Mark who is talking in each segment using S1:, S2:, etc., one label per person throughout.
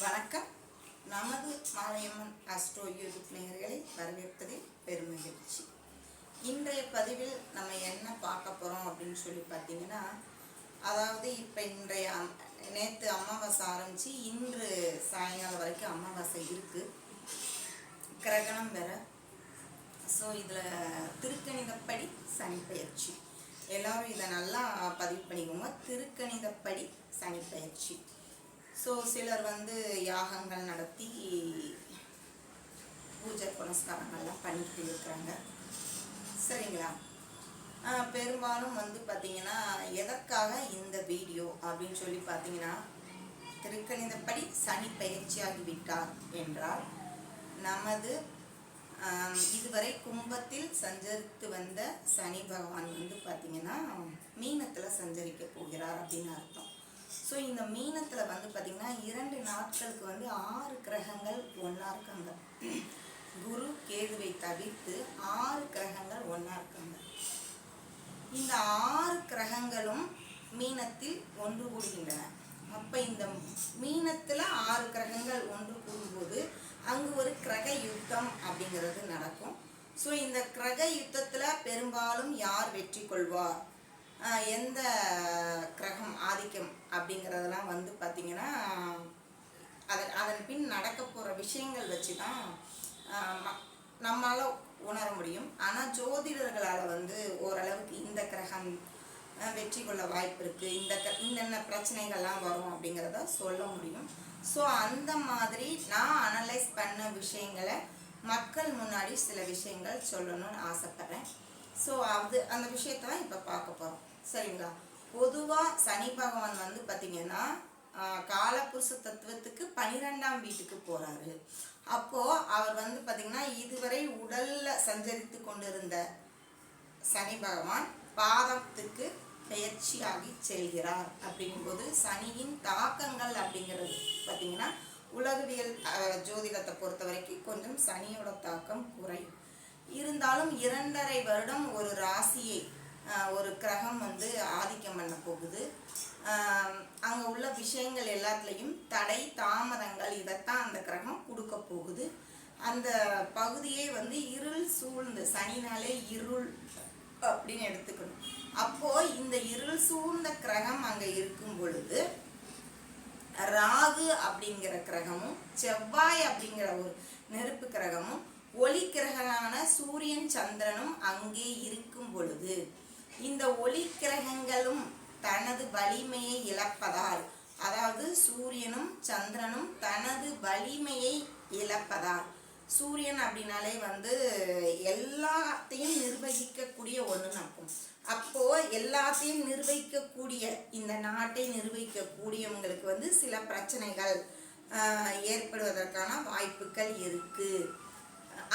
S1: வணக்கம். நமது Malaiyamman astro YouTube நேயர்களை வரவேற்பதில் பெருமகிழ்ச்சி இன்றைய பதிவில் நம்ம என்ன பார்க்க போகிறோம் அப்படின்னு சொல்லி பார்த்தீங்கன்னா அதாவது இப்போ இன்றைய நேற்று அமாவாசை ஆரம்பித்து இன்று சாயங்காலம் வரைக்கும் அமாவாசை இருக்குது கிரகணம் வேற. ஸோ இதில் திருக்கணிதப்படி சனிப்பெயர்ச்சி. எல்லாரும் இதை நல்லா பதிவு பண்ணிக்கோங்க. திருக்கணிதப்படி சனிப்பெயர்ச்சி. ஸோ சிலர் வந்து யாகங்கள் நடத்தி பூஜை புனஸ்காரங்கள்லாம் பண்ணிக்கிட்டு இருக்கிறாங்க. சரிங்களா? பெரும்பாலும் வந்து பார்த்தீங்கன்னா எதற்காக இந்த வீடியோ அப்படின்னு சொல்லி பார்த்தீங்கன்னா திருக்கணிதப்படி சனி பயிற்சியாகி விட்டார் என்றால் நமது இதுவரை கும்பத்தில் சஞ்சரித்து வந்த சனி பகவான் வந்து பார்த்தீங்கன்னா மீனத்தில் சஞ்சரிக்க போகிறார் அப்படின்னு அர்த்தம். ஸோ இந்த மீனத்தில் வந்து பார்த்திங்கன்னா இரண்டு நாட்களுக்கு வந்து ஆறு கிரகங்கள் ஒன்றா இருக்காங்க. குரு கேதுவை தவிர்த்து ஆறு கிரகங்கள் ஒன்றா இருக்காங்க. இந்த ஆறு கிரகங்களும் மீனத்தில் ஒன்று கூடுகின்றன. அப்போ இந்த மீனத்தில் ஆறு கிரகங்கள் ஒன்று கூடும்போது அங்கு ஒரு கிரக யுத்தம் அப்படிங்கிறது நடக்கும். ஸோ இந்த கிரக யுத்தத்தில் பெரும்பாலும் யார் வெற்றி கொள்வார்? எந்த கிரகம் ஆதிக்கம் அப்படிங்கிறதெல்லாம் வந்து பார்த்திங்கன்னா அதன் அதன் பின் நடக்க போகிற விஷயங்கள் வச்சு தான் நம்மளால் உணர முடியும். ஆனால் ஜோதிடர்களால் வந்து ஓரளவுக்கு இந்த கிரகம் வெற்றி கொள்ள வாய்ப்பு இருக்குது இந்த க இன்னென்ன பிரச்சனைகள்லாம் வரும் அப்படிங்கிறத சொல்ல முடியும். ஸோ அந்த மாதிரி நான் அனலைஸ் பண்ண விஷயங்களை மக்கள் முன்னாடி சில விஷயங்கள் சொல்லணும்னு ஆசைப்பட்றேன். ஸோ அது அந்த விஷயத்தை தான் இப்போ பார்க்க போகிறோம் சரிங்களா? பொதுவாக சனி பகவான் வந்து பார்த்திங்கன்னா ஆஹ் காலபுருஷ தத்துவத்துக்கு பனிரெண்டாம் வீட்டுக்கு போகிறாரு அப்போது அவர் வந்து பார்த்திங்கன்னா இதுவரை உடலில் சஞ்சரித்து கொண்டிருந்த சனி பகவான் பாதத்துக்கு பயிற்சியாகி செல்கிறார். அப்படிங்கும்போது சனியின் தாக்கங்கள் அப்படிங்கிறது பார்த்தீங்கன்னா உலகவியல் ஜோதிடத்தை பொறுத்த வரைக்கும் கொஞ்சம் சனியோட தாக்கம் குறையும். இருந்தாலும் இரண்டரை வருடம் ஒரு ராசியை ஒரு கிரகம் வந்து ஆதிக்கம் பண்ண போகுது. அங்கே உள்ள விஷயங்கள் எல்லாத்துலேயும் தடை தாமதங்கள் இதைத்தான் அந்த கிரகம் கொடுக்க போகுது. அந்த பகுதியை வந்து இருள் சூழ்ந்து சனினாலே இருள் அப்படின்னு எடுத்துக்கணும். அப்போ இந்த இருள் சூழ்ந்த கிரகம் அங்கே இருக்கும் பொழுது ராகு அப்படிங்கிற கிரகமும் செவ்வாய் அப்படிங்கிற ஒரு நெருப்பு கிரகமும் ஒளி கிரகங்களான சூரியன் சந்திரனும் அங்கே இருக்கும் பொழுது இந்த ஒளி கிரகங்களும் தனது வலிமையை இழப்பதால் அதாவது சூரியனும் சந்திரனும் தனது வலிமையை இழப்பதால் சூரியன் அப்படின்னாலே வந்து எல்லாத்தையும் நிர்வகிக்கக்கூடிய ஒன்று நடக்கும் அப்போ எல்லாத்தையும் நிர்வகிக்கக்கூடிய இந்த நாட்டை நிர்வகிக்கக்கூடியவங்களுக்கு வந்து சில பிரச்சனைகள் ஏற்படுவதற்கான வாய்ப்புகள் இருக்குது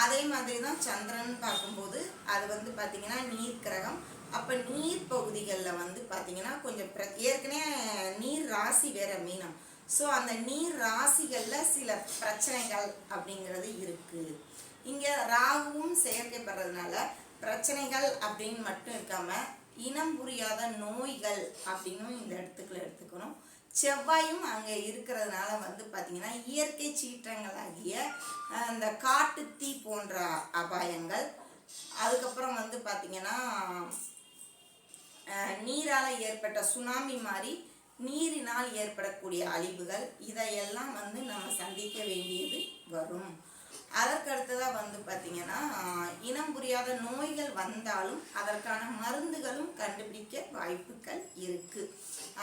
S1: அதே மாதிரி தான் சந்திரன் பார்க்கும்போது அது வந்து பார்த்திங்கன்னா நீர் கிரகம். அப்போ நீர் பகுதிகளில் வந்து பார்த்திங்கன்னா கொஞ்சம் பிர ஏற்கனவே நீர் ராசி வேற மீனம். ஸோ அந்த நீர் ராசிகளில் சில பிரச்சனைகள் அப்படிங்கிறது இருக்குது இங்கே ராகுவும் செயற்கைப்படுறதுனால பிரச்சனைகள் அப்படின்னு மட்டும் இருக்காமல் இனம் புரியாத நோய்கள் அப்படின்னும் இந்த இடத்துக்குள்ள எடுத்துக்கணும். செவ்வாயும் அங்கே இருக்கிறதுனால வந்து பார்த்திங்கன்னா இயற்கை சீற்றங்களாகிய அந்த காட்டு போன்ற அபாயங்கள். அதுக்கப்புறம் வந்து பார்த்திங்கன்னா நீரால் ஏற்பட்ட சுனாமி மாதிரி நீரினால் ஏற்படக்கூடிய அழிவுகள் இதையெல்லாம் வந்து நம்ம சந்திக்க வேண்டியது வரும். அதற்கடுத்ததாக வந்து பார்த்திங்கன்னா இனம் புரியாத நோய்கள் வந்தாலும் அதற்கான மருந்துகளும் கண்டுபிடிக்க வாய்ப்புகள் இருக்குது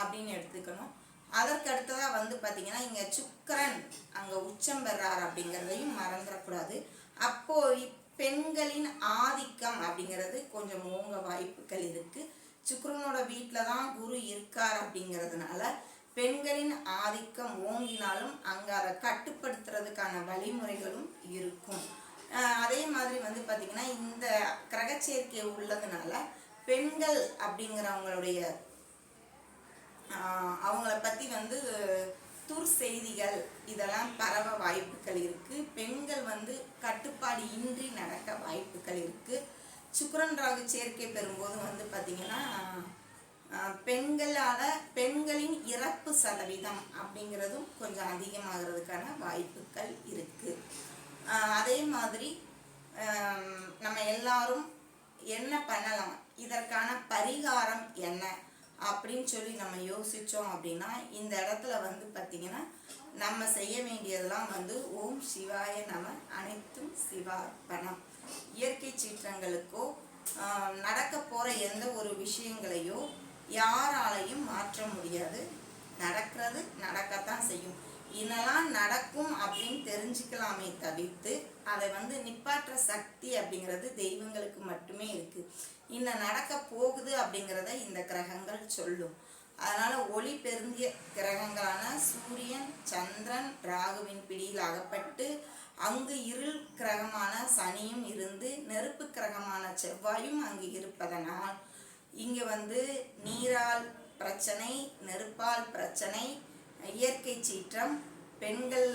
S1: அப்படின்னு எடுத்துக்கணும். அதற்கடுத்ததாக வந்து பார்த்திங்கன்னா இங்கே சுக்கரன் அங்கே உச்சம் பெறார் அப்படிங்கிறதையும் மறந்துடக்கூடாது. அப்போ பெண்களின் ஆதிக்கம் அப்படிங்கிறது கொஞ்சம் ஓங்க வாய்ப்புகள் இருக்கு. சுக்கரனோட வீட்டில் தான் குரு இருக்கார் அப்படிங்கிறதுனால பெண்களின் ஆதிக்கம் ஓங்கினாலும் அங்கே அதை கட்டுப்படுத்துறதுக்கான வழிமுறைகளும் இருக்கும். அதே மாதிரி வந்து பார்த்திங்கன்னா இந்த கிரகச்சேர்க்கை உள்ளதுனால பெண்கள் அப்படிங்கிறவங்களுடைய அவங்கள பற்றி வந்து துர்செய்திகள் இதெல்லாம் பரவ வாய்ப்புகள் இருக்குது பெண்கள் வந்து கட்டுப்பாடு இன்றி நடக்க வாய்ப்புகள் இருக்குது சுக்கரன் ராகு சேர்க்கை பெறும்போது வந்து பார்த்திங்கன்னா பெண்களால் பெண்களால பெண்களின் இறப்பு சதவீதம் அப்படிங்கிறதும் கொஞ்சம் அதிகமாகிறதுக்கான வாய்ப்புகள் இருக்கு. அதே மாதிரி நம்ம எல்லாரும் என்ன பண்ணலாம்? இதற்கான பரிகாரம் என்ன? அப்படின்னு சொல்லி நம்ம யோசித்தோம் அப்படின்னா இந்த இடத்துல வந்து பார்த்திங்கன்னா நம்ம செய்ய வேண்டியதெல்லாம் வந்து ஓம் சிவாய நம அனைத்தும் சிவார்ப்பணம். இயற்கை சீற்றங்களுக்கோ நடக்க போகிற எந்த ஒரு விஷயங்களையோ யாராலையும் மாற்ற முடியாது. நடக்கிறது நடக்கத்தான் செய்யும். இதெல்லாம் நடக்கும் அப்படின்னு தெரிஞ்சுக்கலாமே தவிர்த்து அதை வந்து நிப்பாற்ற சக்தி அப்படிங்கிறது தெய்வங்களுக்கு மட்டுமே இருக்கு. இன்னும் நடக்க போகுது அப்படிங்கிறத இந்த கிரகங்கள் சொல்லும். அதனால ஒளி பெருந்திய கிரகங்களான சூரியன் சந்திரன் ராகுவின் பிடியில் அகப்பட்டு அங்கு இருள் கிரகமான சனியும் இருந்து நெருப்பு கிரகமான செவ்வாயும் அங்கு இருப்பதனால் இங்கே வந்து நீரால் பிரச்சனை நெருப்பால் பிரச்சனை இயற்கை சீற்றம் பெண்கள்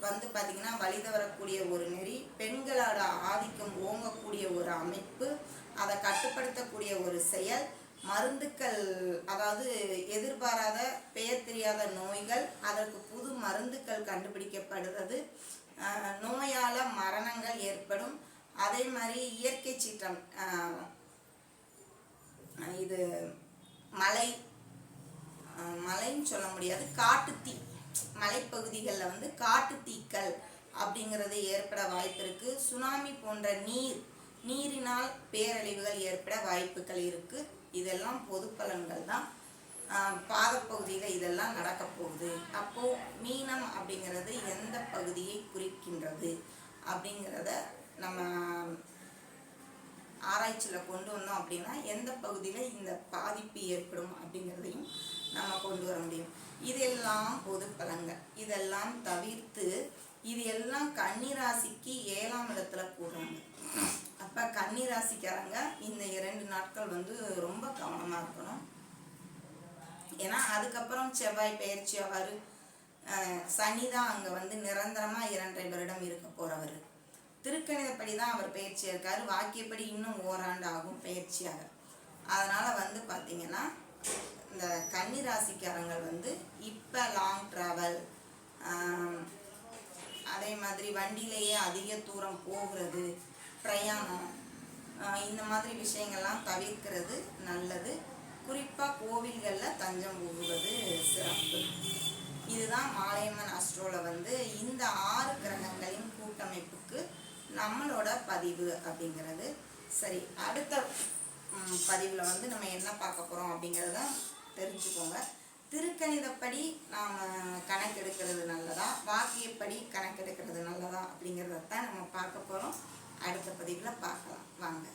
S1: வந்து பார்த்திங்கன்னா வழி தவறக்கூடிய ஒரு நெறி பெண்களோட ஆதிக்கம் ஓங்கக்கூடிய ஒரு அமைப்பு அதை கட்டுப்படுத்தக்கூடிய ஒரு செயல் மருந்துக்கள் அதாவது எதிர்பாராத பெயர் தெரியாத நோய்கள் அதற்கு புது மருந்துக்கள் கண்டுபிடிக்கப்படுறது நோயால் மரணங்கள் ஏற்படும். அதே மாதிரி இயற்கை சீற்றம் இது மலை மலைன்னு சொல்ல முடியாது. காட்டுத்தீ மலைப்பகுதிகளில் வந்து காட்டுத்தீக்கள் அப்படிங்கிறது ஏற்பட வாய்ப்பு இருக்கு. சுனாமி போன்ற நீர் நீரினால் பேரழிவுகள் ஏற்பட வாய்ப்புகள் இருக்கு. இதெல்லாம் பொது பலன்கள் தான். பாதப்பகுதியில் இதெல்லாம் நடக்க போகுது. அப்போ மீனம் அப்படிங்கிறது எந்த பகுதியை குறிக்கின்றது அப்படிங்கிறத நம்ம ஆராய்ச்சியில் கொண்டு வந்தோம் அப்படின்னா எந்த பகுதியில் இந்த பாதிப்பு ஏற்படும் அப்படிங்கிறதையும் நம்ம கொண்டு வர முடியும். இதெல்லாம் பொது பலன்கள். இதெல்லாம் தவிர்த்து இது எல்லாம் கன்னிராசிக்கு ஏழாம் இடத்துல போடுறாங்க. அப்போ கன்னிராசிக்காரங்க இந்த இரண்டு நாட்கள் வந்து ரொம்ப கவனமாக இருக்கணும். ஏன்னா அதுக்கப்புறம் செவ்வாய் பயிற்சி அவர் சனி தான் அங்கே வந்து நிரந்தரமாக இரண்டரை வருடம் இருக்க போகிறவர் திருக்கணிதப்படி தான் அவர் பயிற்சி இருக்காரு வாக்கியப்படி இன்னும் ஓராண்டு ஆகும் பயிற்சியாக. அதனால் வந்து பார்த்தீங்கன்னா இந்த கன்னி ராசிக்காரங்கள் வந்து இப்போ லாங் ட்ராவல் அதே மாதிரி வண்டியிலேயே அதிக தூரம் போகிறது பிரயாணம் இந்த மாதிரி விஷயங்கள்லாம் தவிர்க்கிறது நல்லது. குறிப்பாக கோவில்களில் தஞ்சம் போகுவது சிறப்பு. இதுதான் மாலையம்மன் அஸ்ட்ரோவில் வந்து இந்த ஆறு கிரகங்களின் கூட்டமைப்புக்கு நம்மளோட பதிவு அப்படிங்கிறது. சரி அடுத்த பதிவில் வந்து நம்ம என்ன பார்க்க போகிறோம் அப்படிங்கிறத தெரிஞ்சுக்கோங்க. திருக்கணிதப்படி நாம் கணக்கெடுக்கிறது நல்லதா? வாக்கியப்படி கணக்கெடுக்கிறது நல்லதா? அப்படிங்கிறத தான் நம்ம பார்க்க போகிறோம் அடுத்த பதிவில் பார்க்கலாம். வாங்க.